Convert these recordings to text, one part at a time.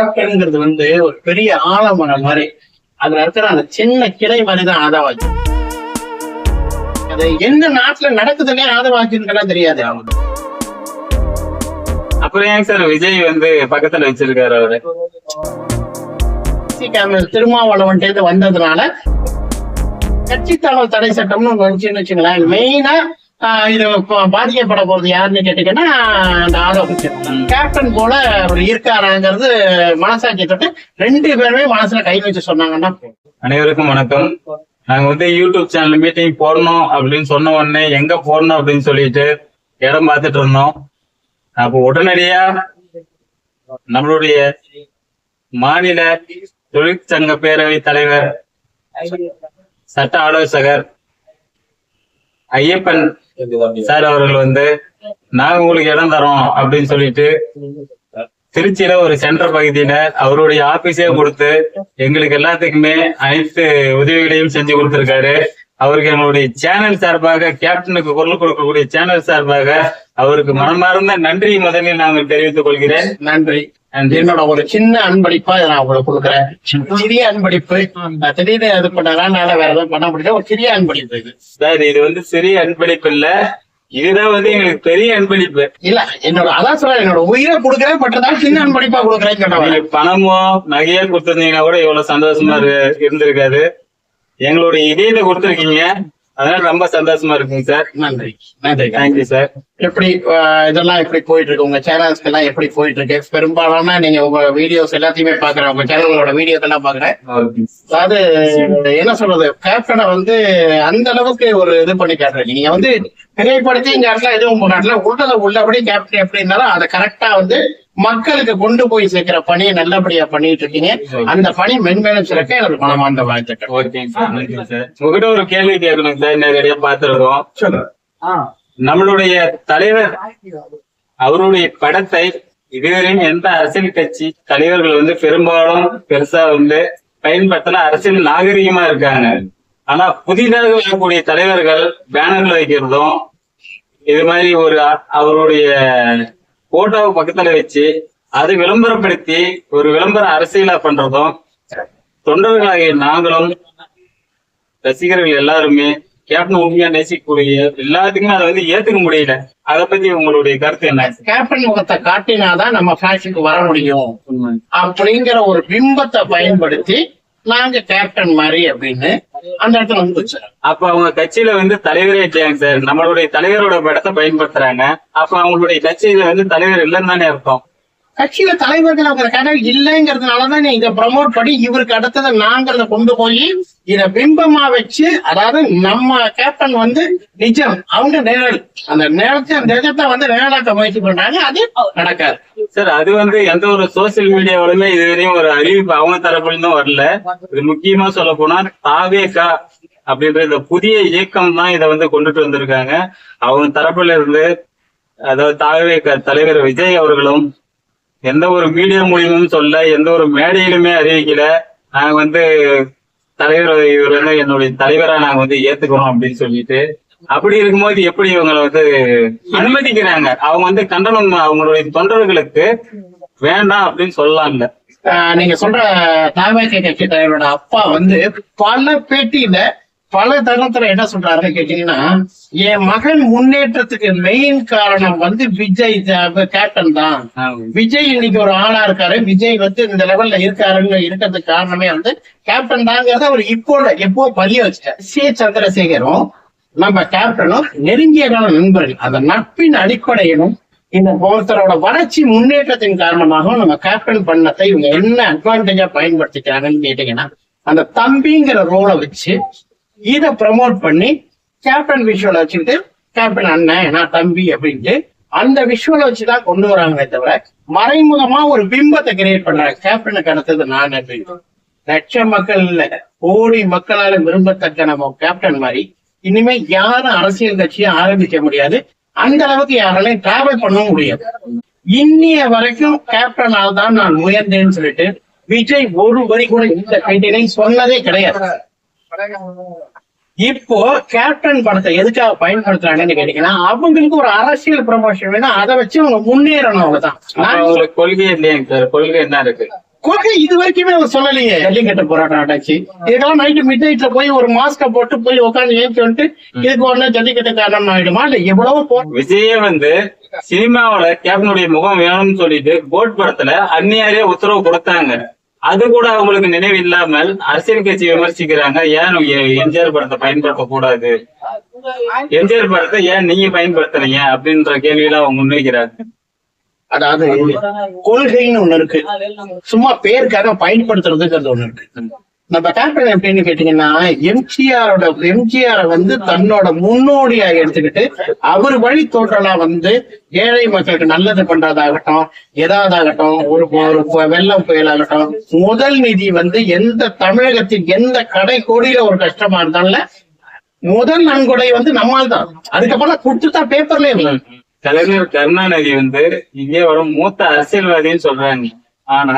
கேப்டன்ங்கிறது வந்து ஒரு பெரிய ஆலமரம் மாதிரி அதுல இருக்கிற அந்த சின்ன கிளை மாதிரி தான் ஆதவாஜி. அது எந்த நாட்டுல நடக்குதுன்னே ஆதவாஜின்னு தெரியாது அவங்களுக்கு அப்புறம் ஏன் சார் விஜய் வந்து பக்கத்துல வச்சிருக்காரு அவரு? திருமாவளவன்ட்டு வந்ததுனால கட்சி தடை சட்டம்னு ஒண்ணு வந்துச்சுன்னு வச்சுங்களேன் மெயினா இது பாதிக்கப்பட போறது யாருன்னு கேட்டீங்கன்னா அந்த ஆதவ கேப்டன் போல அவர் இருக்காராங்கிறது மனசாட்சி தொட்டு ரெண்டு பேருமே மனசுல கை வச்சு சொன்னாங்கன்னா. அனைவருக்கும் வணக்கம். நாங்க வந்து யூடியூப் சேனல் மீட்டிங் போடணும் அப்படின்னு சொன்ன உடனே எங்க போடணும் அப்படின்னு சொல்லிட்டு இடம் பார்த்துட்டு இருந்தோம். அப்போ உடனடியா நம்மளுடைய மாநில தொழிற்சங்க பேரவை தலைவர் சட்ட ஆலோசகர் ஐயப்பன் சார் அவர்கள் வந்து நாங்க உங்களுக்கு இடம் தரோம் அப்படின்னு சொல்லிட்டு திருச்சியில ஒரு சென்டர் பகுதியில அவருடைய ஆபீஸே கொடுத்து எங்களுக்கு எல்லாத்துக்குமே அனைத்து உதவிகளையும் செஞ்சு கொடுத்திருக்காரு. அவருக்கு எங்களுடைய சேனல் சார்பாக கேப்டனுக்கு குரல் கொடுக்கக்கூடிய சேனல் சார்பாக அவருக்கு மனமார்ந்த நன்றி முதலில் நாங்கள் தெரிவித்துக் கொள்கிறேன். நன்றி. என்னோட ஒரு சின்ன அன்பளிப்பா இதை நான் உங்களுக்கு கொடுக்குறேன். சிறிய அன்பளிப்பு. திடீர்னு இது பண்ணனால வேற எதுவும் பண்ண முடியல. ஒரு சிறிய அன்பளிப்பு இது. சார் இது வந்து சிறிய அன்பளிப்பு இல்ல. இதுதான் வந்து எங்களுக்கு பெரிய அன்பளிப்பு. இல்ல என்னோட அதான் சொல்றேன். என்னோட உயிரை கொடுக்குறேன் பட் அதான் சின்ன அன்பளிப்பா கொடுக்குறேன்னு சொன்னவன். நீங்க பணமோ நகையோ கொடுத்திருந்தீங்கன்னா கூட இவ்வளவு சந்தோஷமா இரு- இருந்திருக்காது. எங்களுடைய இதயத்தை கொடுத்திருக்கீங்க. அதனால ரொம்ப சந்தோஷமா இருக்குங்க சார். நன்றி. நன்றி. தேங்க்யூ சார் எப்படி இதெல்லாம் எப்படி போயிட்டு இருக்கு உங்க சேனல்ஸ்க்கு எல்லாம் எப்படி போயிட்டு இருக்கு பெரும்பாலான நீங்க உங்க வீடியோஸ் எல்லாத்தையுமே பாக்குறேன் உங்க சேனலோட வீடியோஸ் எல்லாம் பாக்குறேன் அதாவது என்ன சொல்றது? கேப்டனை வந்து அந்த அளவுக்கு ஒரு இது பண்ணி காட்டுறீங்க நீங்க வந்து திரைப்படுத்தி இந்த இடத்துல எதுவும் உங்க நாட்டுல உள்ளத உள்ளபடி கேப்டன் எப்படி இருந்தாலும் அதை கரெக்டா வந்து மக்களுக்கு கொண்டு போய் சேர்க்கிற பணியை நல்லபடியா பண்ணிட்டு இருக்கீங்க. அந்த பணி மென்மேலும் சிறக்க எனக்கு மனமார்ந்த வாழ்த்துக்கள். உங்ககிட்ட ஒரு கேள்வி கேட்கணும் சார். நிறைய பார்த்துருக்கோம். நம்மளுடைய தலைவர் அவருடைய படத்தை இதுவரையும் எந்த அரசியல் கட்சி தலைவர்கள் வந்து பெரும்பாலும் பெருசா வந்து பயன்படுத்தின அரசியல் நாகரிகமா இருக்காங்க. ஆனா புதிதாக வரக்கூடிய தலைவர்கள் பேனர்ல வைக்கிறதும் இது மாதிரி ஒரு அவருடைய போட்டோவை பக்கத்துல வச்சு அதை விளம்பரப்படுத்தி ஒரு விளம்பர அரசியலா பண்றதும் தொண்டர்களாகிய நாங்களும் ரசிகர்கள் எல்லாருமே கேப்டன் உண்மையா நேசிக்கக்கூடிய எல்லாத்துக்குமே அதை வந்து ஏத்துக்க முடியல. அதை பத்தி உங்களுடைய கருத்து என்ன? கேப்டன் முகத்தை காட்டினாதான் நம்ம ஃபேஷனுக்கு வர முடியும். அப்படிங்கிற ஒரு பிம்பத்தை பயன்படுத்தி நாங்க கேப்டன் மாதிரி அப்படின்னு அந்த இடத்துல வந்து அப்ப அவங்க கட்சியில வந்து தலைவரே இல்லையாங்க சார். நம்மளுடைய தலைவரோட படத்தை பயன்படுத்துறாங்க. அப்ப அவங்களுடைய கட்சியில வந்து தலைவர் இல்லைன்னு தானே அர்த்தம். கட்சியில தலைவர்கள் அவங்க கடை இல்லைங்கிறதுனாலதான் இதை ப்ரமோட் பண்ணி இவருக்கு அடுத்ததை நாங்கிறத கொண்டு போய் இத பிம்பமா வச்சு அதாவது நம்ம கேப்டன் வந்து நிஜம் அவங்க நிழல் அந்த நேரத்தை நிஜத்தை வந்து நிழலாக்க முயற்சி பண்றாங்க அது நடக்காது. சார் அது வந்து எந்த ஒரு சோசியல் மீடியாவிலுமே இதுவரையும் ஒரு அறிவிப்பு அவங்க தரப்புல இருந்தும் வரல. இது முக்கியமா சொல்ல போனா தாவேகா அப்படின்ற இந்த புதிய இயக்கம் தான் இதை வந்து கொண்டுட்டு வந்திருக்காங்க. அவங்க தரப்புல இருந்து அதாவது தாவேகா தலைவர் விஜய் அவர்களும் எந்த ஒரு மீடியா மூலியமும் சொல்ல எந்த ஒரு மேடையிலுமே அறிவிக்கல. நாங்க வந்து தலைவர் இவர் வந்து என்னுடைய தலைவரா நாங்க வந்து ஏத்துக்கிறோம் அப்படின்னு சொல்லிட்டு அப்படி இருக்கும்போது எப்படி இவங்களை வந்து அனுமதிக்கிறாங்க? அவங்க வந்து கண்டனம் அவங்களுடைய தொண்டர்களுக்கு வேண்டாம் அப்படின்னு சொல்லலாம்ல. நீங்க சொல்ற தாவேக கட்சி தலைவரோட அப்பா வந்து பல பேட்டியில பல தருணத்துல என்ன சொல்றாருன்னு கேட்டீங்கன்னா என் மகன் முன்னேற்றத்துக்கு மெயின் காரணம் வந்து விஜய் கேப்டன் தான். விஜய் இன்னைக்கு ஒரு ஆளா இருக்காரு. விஜய் வந்து இந்த லெவல்ல இருக்காருன்னு இருக்கிறதுக்கு காரணமே வந்து கேப்டன் தாங்கிறத அவர் இப்போ எப்போ பதிய வச்சார் சி. சந்திரசேகரும் நம்ம கேப்டனும் நெருங்கிய கால நண்பர்கள். அந்த நட்பின் அடிப்படையிலும் இந்த ஒருத்தரோட வளர்ச்சி முன்னேற்றத்தின் காரணமாகவும் நம்ம கேப்டன் பண்ணத்தை இவங்க என்ன அட்வான்டேஜா பயன்படுத்திக்கிறாங்கன்னு கேட்டீங்கன்னா அந்த தம்பிங்கிற ரோலை வச்சு இத ப்ரமோட் பண்ணி கேப்டன் விஷுவல் வச்சுக்கிட்டு கேப்டன் அண்ணன் நான் தம்பி அப்படின்ட்டு அந்த விஷுவல் வச்சுதான் கொண்டு வராங்களே தவிர மறைமுகமா ஒரு பிம்பத்தை கிரியேட் பண்றாங்க கேப்டனுக்கு அடுத்தது நான் அப்படின்னு லட்ச மக்கள் இல்ல கோடி மக்களால விரும்பத்தக்க நம்ம கேப்டன் மாதிரி இனிமே யாரும் அரசியல் கட்சியை ஆரம்பிக்க முடியாது அந்த அளவுக்கு யாராலையும் டிராவல் பண்ணவும் முடியாது. இன்னிய வரைக்கும் கேப்டனால் தான் நான் உயர்ந்தேன்னு சொல்லிட்டு விஜய் ஒரு வரி கூட இந்த கண்டினை சொன்னதே கிடையாது. இப்போ கேப்டன் படத்தை எதுக்காக பயன்படுத்துறாங்கன்னு கேட்டீங்கன்னா அவங்களுக்கு ஒரு அரசியல் ப்ரமோஷன் வேணும். அதை வச்சு அவங்க முன்னேறணும் அவ்வளவுதான். கொள்கை இல்லையாங்க சார் கொள்கை என்ன இருக்கு? கொள்கை இது வரைக்குமே அவர் சொல்லலையே. ஜல்லிக்கட்டு போராட்டம் நடந்துச்சு. இதெல்லாம் நைட்டு மிட் நைட்ல போய் ஒரு மாஸ்க போட்டு போய் உட்காந்து ஏற்றி வந்துட்டு இதுக்கு உடனே ஜல்லிக்கட்டு காரணம் ஆயிடுமா? இல்ல எவ்வளவோ போ விஜயே வந்து சினிமாவுல கேப்டனுடைய முகம் வேணும்னு சொல்லிட்டு கோட் படத்துல அந்நியாரே உத்தரவு கொடுத்தாங்க. அது கூட அவங்களுக்கு நினைவு இல்லாமல் அரசியல் கட்சி விமர்சிக்கிறாங்க ஏன் எம்ஜிஆர் படத்தை பயன்படுத்த கூடாது எம்ஜிஆர் படத்தை ஏன் நீங்க பயன்படுத்துறீங்க அப்படின்ற கேள்வியெல்லாம் அவங்க முன்வைக்கிறாங்க. அதாவது கொள்கைன்னு ஒண்ணு இருக்கு. சும்மா பேருக்காக பயன்படுத்துறதுங்கிறது ஒண்ணு இருக்கு. நம்ம கேப்டன் எப்படின்னு கேட்டீங்கன்னா எம்ஜிஆரோட எம்ஜிஆர் வந்து தன்னோட முன்னோடியா எடுத்துக்கிட்டு அவர் வழி தோற்றலா வந்து ஏழை மக்களுக்கு நல்லது பண்றதாகட்டும் ஏதாவதாகட்டும் ஒரு ஒரு வெள்ளம் புயலாகட்டும் முதல் நிதி வந்து எந்த தமிழகத்தின் எந்த கடை கோடியில ஒரு கஷ்டமா இருந்தால முதல் நன்கொடை வந்து நம்மால் தான். அதுக்கப்புறம் கொடுத்துதான் பேப்பர்ல இல்லை. கலைஞர் கருணாநிதி வந்து இந்தியாவோட மூத்த அரசியல்வாதின்னு சொல்றாங்க. ஆனா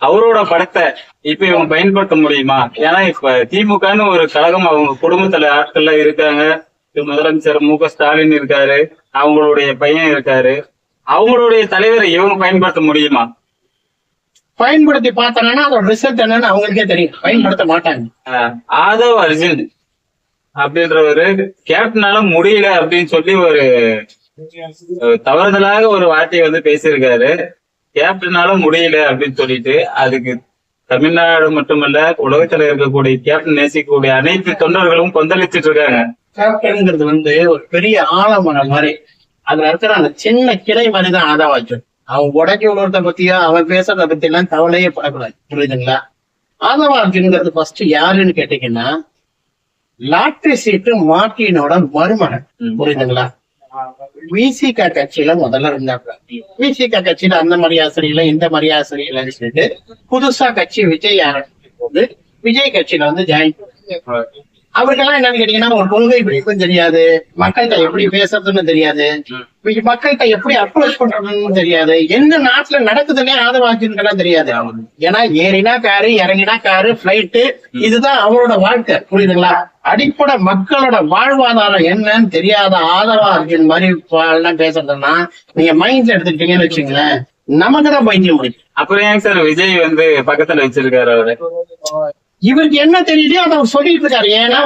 அவரோட படத்தை இப்ப இவங்க பயன்படுத்த முடியுமா? ஏன்னா இப்ப திமுகன்னு ஒரு கழகம் அவங்க குடும்பத்துல ஆட்கள்ல இருக்காங்க. முதலமைச்சர் மு க ஸ்டாலின் இருக்காரு. அவங்களுடைய பையன் இருக்காரு. அவங்களுடைய தலைவரை இவங்க பயன்படுத்த முடியுமா? பயன்படுத்தி பார்த்தாங்கன்னா அதோட ரிசல்ட் என்னன்னு அவங்களுக்கே தெரியும். பயன்படுத்த மாட்டாங்க. ஆதவ் அர்ஜுன் அப்படின்றவரு கேப்டனால முடியல அப்படின்னு சொல்லி ஒரு தவறுதலாக ஒரு வார்த்தையை வந்து பேசியிருக்காரு. கேப்டனால முடியல அப்படின்னு சொல்லிட்டு அதுக்கு தமிழ்நாடு மட்டுமல்ல உலகத்துல இருக்கக்கூடிய கேப்டன் நேசிக்கக்கூடிய அனைத்து தொண்டர்களும் கொந்தளிச்சிட்டு இருக்காங்க. கேப்டன்ங்கிறது வந்து ஒரு பெரிய ஆலமரம் மாதிரி அதுல இருக்கிற அந்த சின்ன கிளை மாதிரி தான் ஆதாவாச்சும் அவன் உடக்கி விடுறத பத்தியோ அவன் பேசுறத பத்தி எல்லாம் கவலையே படக்கூடாது. புரியுதுங்களா? ஆதவார்ஜுன்ங்கிறது ஃபர்ஸ்ட் யாருன்னு கேட்டீங்கன்னா லாட்டரி சீட்டு மார்ட்டினோட மருமகன். புரியுதுங்களா? விசிகா கட்சியில முதல்ல இருந்தாங்க. விசிகா கட்சியில அந்த மாதிரி ஆசிரியர்ல இந்த மாதிரி சொல்லிட்டு புதுசா கட்சி விஜய் ஆரம்பிக்கும் போது விஜய் கட்சியில வந்து ஜாயின் அவருக்கெல்லாம் என்னன்னு கேட்டீங்கன்னா ஒரு கொள்கை பிடிப்பும் தெரியாது. மக்கள்கிட்ட எப்படி பேசுறதுன்னு தெரியாது. மக்கள்கிட்ட எப்படி அப்ரோச் பண்றதுன்னு தெரியாது. எந்த நாட்டுல நடக்குதுன்னே ஆதரவாக்கின்னுக்கெல்லாம் தெரியாது. ஏன்னா ஏறினா காரு இறங்கினா காரு பிளைட்டு இதுதான் அவரோட வாழ்க்கை. புரியுதுங்களா? அடிப்படை மக்களோட வாழ்வாதாரம் என்னன்னு தெரியாத ஆதரவார்ஜுன் மாதிரி எல்லாம் பேசுறதுன்னா நீங்க மைண்ட்ல எடுத்துக்கிட்டீங்கன்னு வச்சுங்களேன் நமக்கு தான் பைத்தியம் முடியும் அப்புறம் ஏன் சார் விஜய் வந்து பக்கத்துல வச்சிருக்காரு அவரு? இவருக்கு என்ன தெரியுதோ அதை அவர் சொல்லிட்டு இருக்காரு. ஏன்னா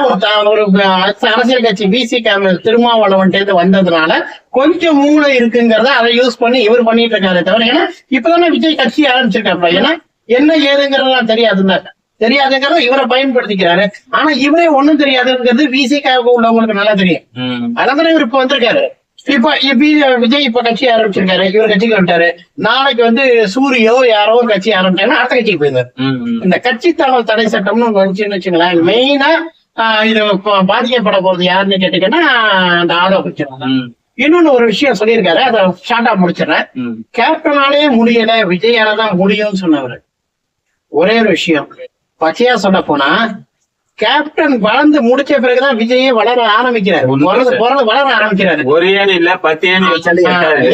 ஒரு அரசியல் கட்சி பிசி திருமாவளவன் வந்ததுனால கொஞ்சம் மூளை இருக்குங்கிறத அதை யூஸ் பண்ணி இவர் பண்ணிட்டு இருக்காரு தவிர ஏன்னா இப்பதானே விஜய் கட்சி ஆரம்பிச்சிருக்காப்ல ஏன்னா என்ன ஏதுங்கிறதெல்லாம் தெரியாதுல்ல தெரியாதுங்கிறத இவரை பயன்படுத்திக்கிறாரு. ஆனா இவரே ஒண்ணும் தெரியாதுங்கிறது விசிகாவுக்கு உள்ளவங்களுக்கு நல்லா தெரியும். அதனால இவர் இப்ப வந்திருக்காரு. இப்ப விஜய் இப்ப கட்சி ஆரம்பிச்சிருக்காரு இவர் கட்சிக்கு வந்துட்டாரு. நாளைக்கு வந்து சூரியோ யாரோ ஒரு கட்சி ஆரம்பிச்சாங்கன்னா அடுத்த கட்சிக்கு போயிருந்தாரு. இந்த கட்சி தகவல் தடை சட்டம்னு வந்துச்சுன்னு வச்சுங்களேன் மெயினா இது பாதிக்கப்பட போறது யாருன்னு கேட்டீங்கன்னா அந்த ஆதவ பிரச்சனை இன்னொன்னு ஒரு விஷயம் சொல்லியிருக்காரு அதை ஷார்ட்டா முடிச்சிடறேன். கேப்டனாலே முடியல விஜயால தான் முடியும்னு சொன்னவர். ஒரே ஒரு விஷயம். பச்சையா சொல்ல போனா கேப்டன் வளர்ந்து முடிச்ச பிறகுதான் விஜயே வளர ஆரம்பிக்கிறாரு பிறந்து. பிறந்து வளர ஆரம்பிக்கிறாரு ஒரு ஏணி இல்ல பத்து வச்சாலும்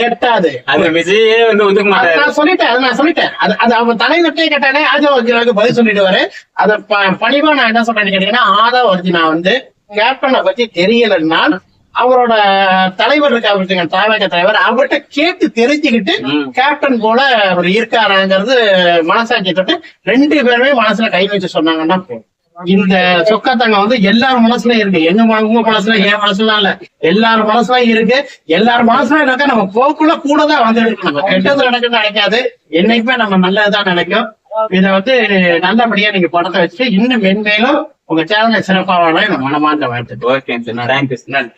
எட்டாது. அந்த விஜயே வந்து ஒதுக்க அது மாட்டாரு நான் சொல்லிட்டேன் அது நான் சொல்லிட்டேன் அது அது அவன் தலைநட்டே கேட்டானே ஆதவ அர்ஜுனாவுக்கு பதில் சொல்லிடுவாரு அத பணிவா நான் என்ன சொல்றேன்னு கேட்டீங்கன்னா ஆதவ அர்ஜுனா வந்து கேப்டனை பத்தி தெரியலன்னா அவரோட தலைவர் இருக்கா ஒருத்தங்க தாவக தலைவர் அவர்கிட்ட கேட்டு தெரிஞ்சுக்கிட்டு. கேப்டன் போல அவர் இருக்காராங்கிறது மனசாட்சி தொட்டு ரெண்டு பேருமே மனசுல கை வச்சு சொன்னாங்கன்னா போதும். இந்த சொக்கத்தங்க வந்து எல்லார் மனசுலயும் இருக்கு. எங்க உங்க மனசுல என் மனசுலாம் இல்ல. எல்லார் மனசுலயும் இருக்கு. எல்லார் மனசுலயும் இருக்க நம்ம போக்குள்ள கூட தான் இருக்கு நம்ம கெட்டது நடக்குது நினைக்காது. என்னைக்குமே நம்ம நல்லதுதான் நினைக்கும். இத வந்து நல்லபடியா நீங்க படத்தை வச்சு இன்னும் மென்மேலும் உங்க சேனலை சிறப்பாக மனமார்ந்த வாழ்த்து ஓகே சார்